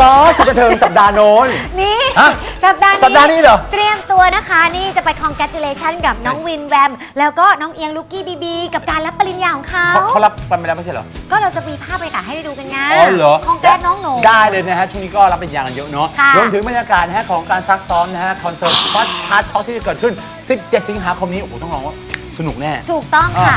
ก็สุดบันเทิงสัปดาห์โน้น นี่ฮะสัปดาห์นี้สัปดาห์นี้เหรอเตรียมตัวนะคะ นี่จะไป congratulation กับน้องวินแวม แล้วก็น้องเอียงลูกกี้บีบี กับการรับปริญญาของเขาเขาเขารับกันไปแล้วไม่ใช่เหรอ ก็เราจะมีภาพบรรยากาศให้ได้ดูกันไงอ๋อเหรอคองแกรน้องหนู ได้เลยนะฮะ ช่วงนี้ก็รับเป็นอย่างกันเยอะเนาะค่ะรวมถึงบรรยากาศนะฮะของการซักซ้อมนะฮะคอนเสิร์ตฟัดชาร์ตช็อตที่จะเกิดขึ้น 17 สิงหาคมนี้โอ้โหต้องลองว่าสนุกแน่ ถูกต้องค่ะ